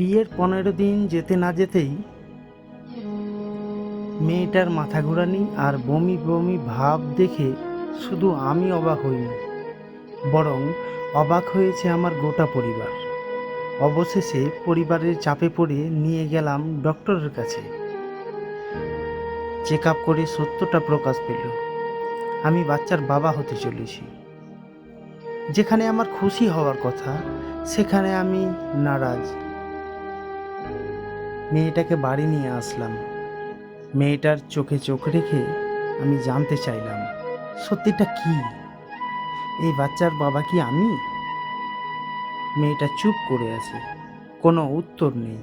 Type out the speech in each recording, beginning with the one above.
বিয়ের পনেরো দিন যেতে না যেতেই মেয়েটার মাথা ঘোরানি আর বমি বমি ভাব দেখে শুধু আমি অবাক হইনি, বরং অবাক হয়েছে আমার গোটা পরিবার। অবশেষে পরিবারের চাপে পড়ে নিয়ে গেলাম ডক্টরের কাছে। চেক আপ করে সত্যটা প্রকাশ পেল। আমি বাচ্চার বাবা হতে চলেছি। যেখানে আমার খুশি হওয়ার কথা, সেখানে আমি নারাজ। মেয়েটাকে বাড়ি নিয়ে আসলাম। মেয়েটার চোখে চোখ রেখে আমি জানতে চাইলাম, সত্যিটা কি? এই বাচ্চার বাবা কি আমি? মেয়েটা চুপ করে আছে, কোনো উত্তর নেই।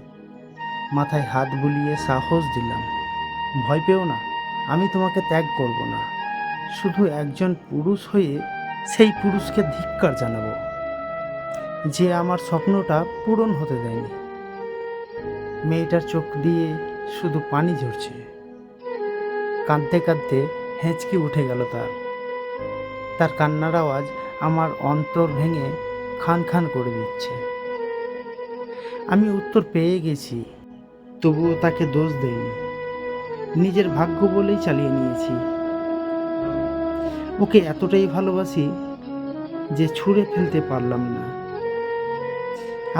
মাথায় হাত বুলিয়ে সাহস দিলাম, ভয় পেও না, আমি তোমাকে ত্যাগ করব না। শুধু একজন পুরুষ হয়ে সেই পুরুষকে ধিক্কার জানাব। যে আমার স্বপ্নটা পূরণ হতে দেয়নি। মেয়েটার চোখ দিয়ে শুধু পানি ঝরছে। কাঁদতে কাঁদতে হেঁচকি উঠে গেল তার। তার কান্নার আওয়াজ আমার অন্তর ভেঙে খান খান করে দিচ্ছে। আমি উত্তর পেয়ে গেছি, তবুও তাকে দোষ দেইনি। নিজের ভাগ্য বলেই চালিয়ে নিয়েছি। ওকে এতটাই ভালোবাসি যে ছুঁড়ে ফেলতে পারলাম না।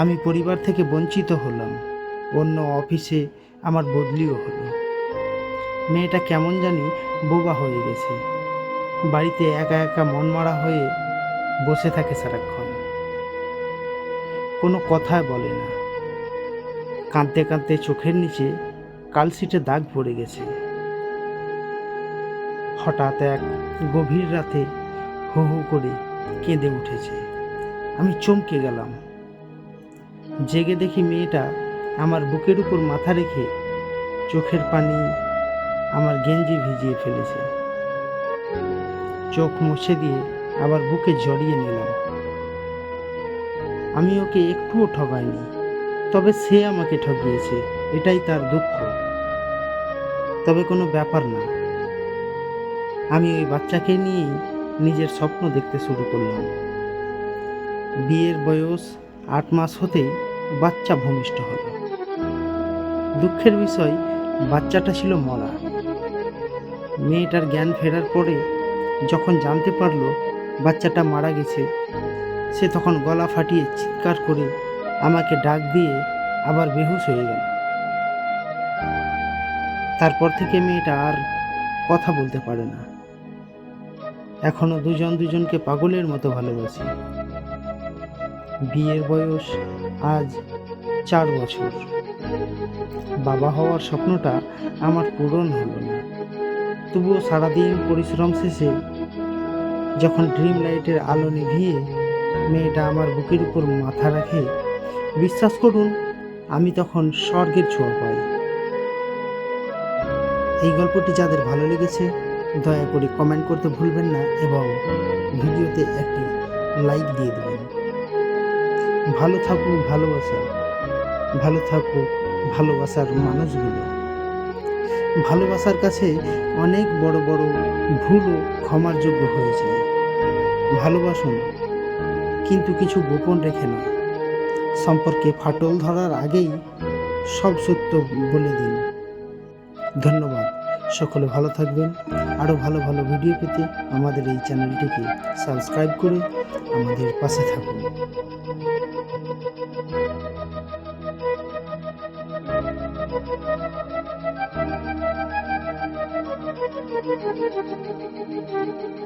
আমি পরিবার থেকে বঞ্চিত হলাম। অন্য অফিসে আমার বদলিও হলো। মেয়েটা কেমন জানি বোবা হয়ে গেছে। বাড়িতে একা একা মন মারা হয়ে বসে থাকে সারাক্ষণ। কোনো কথা বলে না। কাঁদতে কাঁদতে চোখের নিচে কালশিটে দাগ পড়ে গেছে। হঠাৎ এক গভীর রাতে হু হু করে কেঁদে উঠেছে। আমি চমকে গেলাম। জেগে দেখি মেয়েটা আমার বুকের উপর মাথা রেখে চোখের পানি আমার গেঞ্জি ভিজিয়ে ফেলেছে। চোখ মুছে দিয়ে আবার বুকে জড়িয়ে নিলাম। আমি ওকে একটুও ঠকাইনি তবে সে আমাকে ঠকিয়েছে এটাই তার দুঃখ। তবে কোনো ব্যাপার না। আমি ওই বাচ্চাকে নিয়েই নিজের স্বপ্ন দেখতে শুরু করলাম। বিয়ের বয়স আট মাস হতেই বাচ্চা ভূমিষ্ঠ হলো। দুঃখের বিষয়, বাচ্চাটা ছিল মরা। মেয়েটার জ্ঞান ফেরার পরে যখন জানতে পারল বাচ্চাটা মারা গেছে, সে তখন গলা ফাটিয়ে চিৎকার করে আমাকে ডাক দিয়ে আবার বেহুশ হয়ে গেল। তারপর থেকে মেয়েটা আর কথা বলতে পারে না। এখনও দুজন দুজনকে পাগলের মতো ভালোবাসি। বিয়ের বয়স আজ চার বছর। বাবা হওয়ার স্বপ্নটা আমার পূরণ হলো না। তবুও সারাদিন পরিশ্রম শেষে যখন ড্রিম লাইটের আলো নিভিয়ে মেয়েটা আমার বুকের উপর মাথা রাখে, বিশ্বাস করুন, আমি তখন স্বর্গের ছোঁয়া পাই। এই গল্পটি যাদের ভালো লেগেছে, দয়া করে কমেন্ট করতে ভুলবেন না এবং ভিডিওতে একটি লাইক দিয়ে দেবেন। ভালো থাকুক, ভালোবাসা। ভালো থাকুক, ভালোবাসার মানুষগুলো। ভালোবাসার কাছে অনেক বড় বড় ভুলও ক্ষমার যোগ্য হয়েছে ভালোবাসুন, কিন্তু কিছু গোপন রেখে নয়। সম্পর্কে ফাটল ধরার আগেই সব সত্য বলে দিন। ধন্যবাদ। সকলে ভালো থাকবেন। আরও ভালো ভালো ভিডিও পেতে আমাদের এই চ্যানেলটিকে সাবস্ক্রাইব করে আমাদের পাশে থাকুন। Thank you.